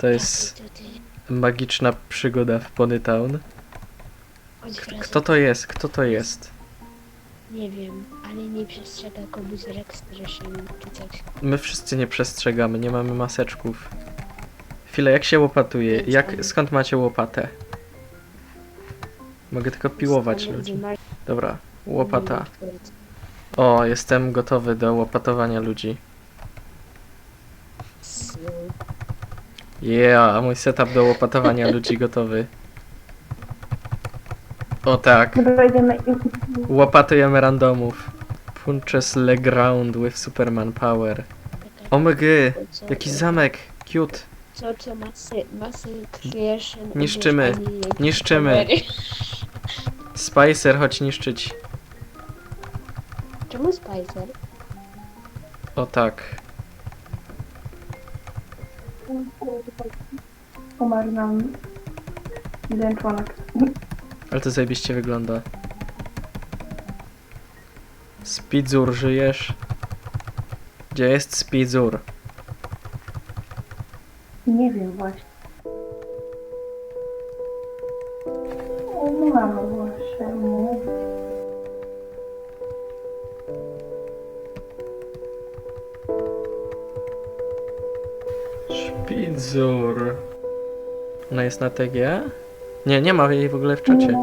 To jest magiczna przygoda w Ponytown. Kto to jest? Kto to jest? Nie wiem, ale nie przestrzega komuś Rex, czy coś. My wszyscy nie przestrzegamy, nie mamy maseczków. Chwilę, jak się łopatuje? Jak, skąd macie łopatę? Mogę tylko piłować ludzi. Dobra, łopata. O, jestem gotowy do łopatowania ludzi. Yeah, mój setup do łopatowania ludzi gotowy. O tak, Dobra, idziemy. łopatujemy randomów. Punches le ground with Superman power. OMG, jaki zamek, cute. Co, co masy, masy creation. Niszczymy, niszczymy. Spicer, chodź niszczyć. Czemu Spicer? O tak. Umarł nam jeden członek. Ale to zajebiście wygląda. Spidzur, żyjesz? Gdzie jest Spidzur? Nie wiem właśnie. O, mamy właśnie. Szpidzor. Ona jest na TG? Nie, nie ma jej w ogóle w czacie.